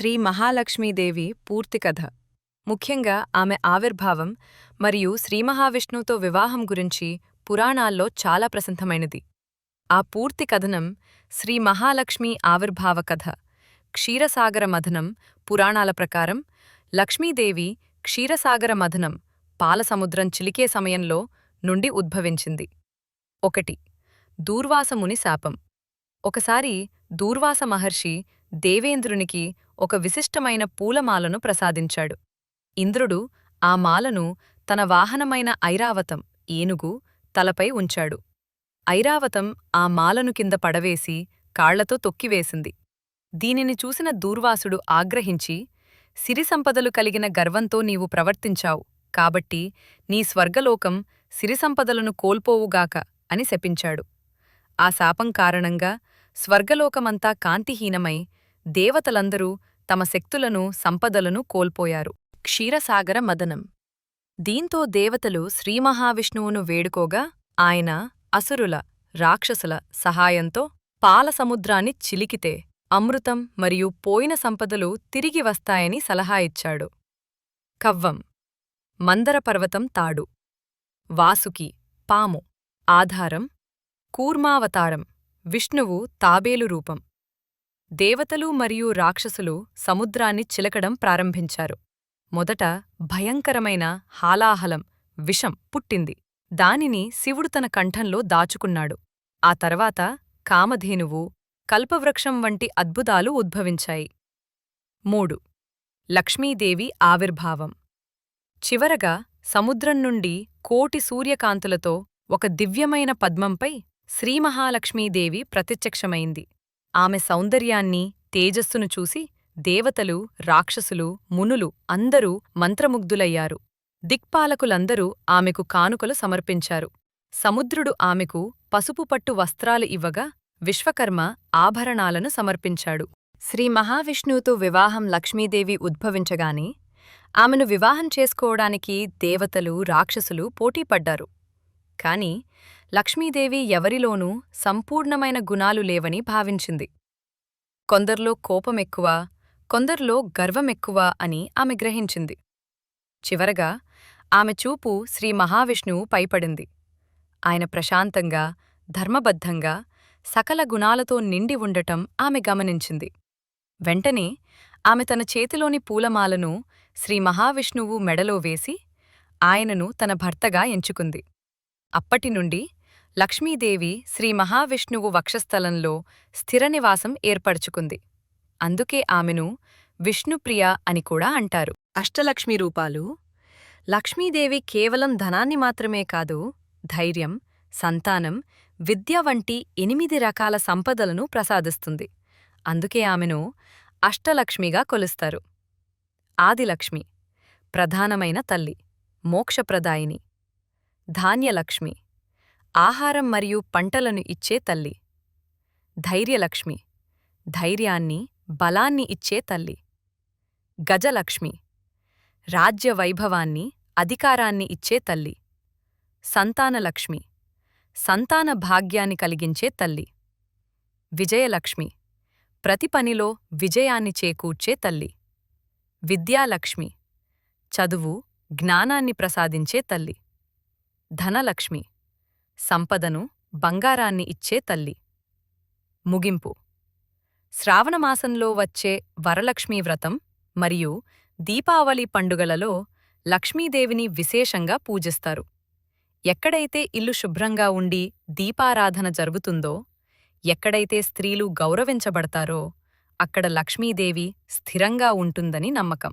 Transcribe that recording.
శ్రీ మహాలక్ష్మీదేవి పూర్తి కథ. ముఖ్యంగా ఆమె ఆవిర్భావం మరియు శ్రీ మహావిష్ణువుతో వివాహం గురించి పురాణాల్లో చాలా ప్రసిద్ధమైనది. ఆ పూర్తి కథనం శ్రీ మహాలక్ష్మి ఆవిర్భావ కథ. క్షీరసాగర మథనం పురాణాల ప్రకారం లక్ష్మీదేవి క్షీరసాగర మథనం పాలసముద్రం చిలికే సమయంలో నుండి ఉద్భవించింది. ఒకటి దూర్వాసముని శాపం. ఒకసారి దూర్వాస మహర్షి దేవేంద్రునికి ఒక విశిష్టమైన పూలమాలను ప్రసాదించాడు. ఇంద్రుడు ఆ మాలను తన వాహనమైన ఐరావతం ఏనుగు తలపై ఉంచాడు. ఐరావతం ఆ మాలను కింద పడవేసి కాళ్ళతో తొక్కివేసింది. దీనిని చూసిన దూర్వాసుడు ఆగ్రహించి సిరిసంపదలు కలిగిన గర్వంతో నీవు ప్రవర్తించావు కాబట్టి నీ స్వర్గలోకం సిరిసంపదలను కోల్పోవుగాక అని శపించాడు. ఆ శాపం కారణంగా స్వర్గలోకమంతా కాంతిహీనమై దేవతలందరూ తమ శక్తులను సంపదలను కోల్పోయారు. క్షీరసాగర మదనం. దీంతో దేవతలు శ్రీమహావిష్ణువును వేడుకోగా ఆయన అసురుల రాక్షసుల సహాయంతో పాలసముద్రాన్ని చిలికితే అమృతం మరియు పోయిన సంపదలు తిరిగి వస్తాయని సలహా ఇచ్చాడు. కవ్వం. మందర పర్వతం తాడు. వాసుకి పాము. ఆధారం. కూర్మావతారం. విష్ణువు తాబేలు రూపం. దేవతలు మరియు రాక్షసులు సముద్రాన్ని చిలకడం ప్రారంభించారు. మొదట భయంకరమైన హాలాహలం విషం పుట్టింది. దానిని శివుడు తన కంఠంలో దాచుకున్నాడు. ఆ తర్వాత కామధేనువు కల్పవృక్షం వంటి అద్భుతాలు ఉద్భవించాయి. మూడు. లక్ష్మీదేవి ఆవిర్భావం. చివరగా సముద్రం నుండి కోటి సూర్యకాంతులతో ఒక దివ్యమైన పద్మంపై శ్రీమహాలక్ష్మీదేవి ప్రత్యక్షమైంది. ఆమె సౌందర్యాన్ని తేజస్సును చూసి దేవతలు రాక్షసులు మునులు అందరూ మంత్రముగ్ధులయ్యారు. దిక్పాలకులందరూ ఆమెకు కానుకలు సమర్పించారు. సముద్రుడు ఆమెకు పసుపు పట్టు వస్త్రాలు ఇవ్వగా విశ్వకర్మ ఆభరణాలను సమర్పించాడు. శ్రీ మహావిష్ణువుతో వివాహం లక్ష్మీదేవి ఉద్భవించగానే ఆమెను వివాహం చేసుకోవడానికి దేవతలు రాక్షసులు పోటీపడ్డారు. కాని లక్ష్మీదేవి ఎవరిలోనూ సంపూర్ణమైన గుణాలు లేవని భావించింది. కొందర్లో కోపమెక్కువ కొందర్లో గర్వమెక్కువ అని ఆమె గ్రహించింది. చివరగా ఆమె చూపు శ్రీ మహావిష్ణువు పైపడింది. ఆయన ప్రశాంతంగా ధర్మబద్ధంగా సకల గుణాలతో నిండి ఉండటం ఆమె గమనించింది. వెంటనే ఆమె తన చేతిలోని పూలమాలను శ్రీ మహావిష్ణువు మెడలో వేసి ఆయనను తన భర్తగా ఎంచుకుంది. అప్పటినుండి లక్ష్మీదేవి శ్రీ మహావిష్ణువు వక్షస్థలంలో స్థిర నివాసం ఏర్పరచుకుంది. అందుకే ఆమెను విష్ణుప్రియ అని కూడా అంటారు. అష్టలక్ష్మి రూపాలు? లక్ష్మీదేవి కేవలం ధనాన్ని మాత్రమే కాదు ధైర్యం సంతానం విద్య వంటి ఎనిమిది రకాల సంపదలను ప్రసాదిస్తుంది. అందుకే ఆమెను అష్టలక్ష్మిగా కొలుస్తారు. ఆదిలక్ష్మి ప్రధానమైన తల్లి మోక్షప్రదాయిని. ధాన్యలక్ష్మి ఆహారం మరియు పంటలను ఇచ్చే తల్లి. ధైర్యలక్ష్మి. ధైర్యాన్ని బలాన్ని ఇచ్చే తల్లి. గజలక్ష్మి. రాజ్య వైభవాన్ని అధికారాన్ని ఇచ్చే తల్లి. సంతానలక్ష్మి. సంతాన భాగ్యాన్ని కలిగించే తల్లి. విజయలక్ష్మి. ప్రతి పనిలో విజయాన్ని చేకూర్చే తల్లి. విద్యాలక్ష్మి. చదువు జ్ఞానాన్ని ప్రసాదించే తల్లి. ధనలక్ష్మి. సంపదను బంగారాన్ని ఇచ్చే తల్లి. ముగింపు. శ్రావణమాసంలో వచ్చే వరలక్ష్మీ వ్రతం మరియు దీపావళి పండుగలలో లక్ష్మీదేవిని విశేషంగా పూజిస్తారు. ఎక్కడైతే ఇల్లు శుభ్రంగా ఉండి దీపారాధన జరుగుతుందో ఎక్కడైతే స్త్రీలు గౌరవించబడతారో అక్కడ లక్ష్మీదేవి స్థిరంగా ఉంటుందని నమ్మకం.